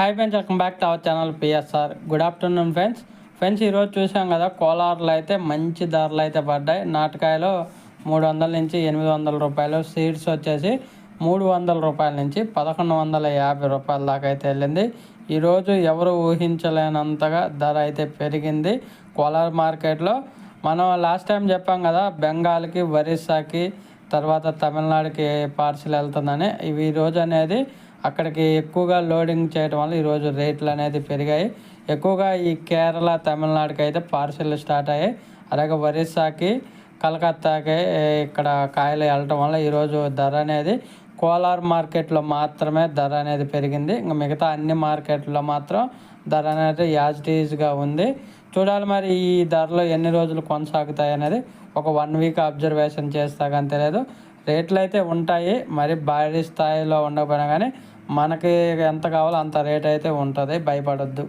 Hi friends welcome back to our channel PSR good afternoon friends friends ఈరోజు చూసాం కదా కోలార్లు అయితే మంచి ధరలు అయితే పడ్డాయి. నాటకాయలు మూడు వందల నుంచి ఎనిమిది వందల రూపాయలు సీడ్స్ వచ్చేసి మూడు వందల రూపాయల నుంచి పదకొండు వందల యాభై రూపాయల దాకా అయితే వెళ్ళింది. ఈరోజు ఎవరు ఊహించలేనంతగా ధర అయితే పెరిగింది. కోలార్ మార్కెట్లో మనం లాస్ట్ టైం చెప్పాం కదా బెంగాల్కి ఒరిస్సాకి తర్వాత తమిళనాడుకి పార్సిల్ వెళ్తుందని. ఇవి ఈ రోజు అనేది అక్కడికి ఎక్కువగా లోడింగ్ చేయడం వల్ల ఈరోజు రేట్లు అనేది పెరిగాయి. ఎక్కువగా ఈ కేరళ తమిళనాడుకి అయితే పార్సిల్ స్టార్ట్ అయ్యాయి. అలాగే ఒరిస్సాకి కలకత్తాకి ఇక్కడ కాయలు వెళ్ళటం వల్ల ఈరోజు ధర అనేది కోలార్ మార్కెట్లో మాత్రమే ధర అనేది పెరిగింది. ఇంకా మిగతా అన్ని మార్కెట్లో మాత్రం ధర అనేది యాజ్ టీజ్గా ఉంది. చూడాలి మరి ఈ ధరలు ఎన్ని రోజులు కొనసాగుతాయి అనేది ఒక వన్ వీక్ అబ్జర్వేషన్ చేస్తా కానీ తెలియదు. రేట్లు అయితే ఉంటాయి మరి భారీ స్థాయిలో ఉండకపోయినా కానీ మనకి ఎంత కావాలో అంత రేట్ అయితే ఉంటుంది భయపడొద్దు.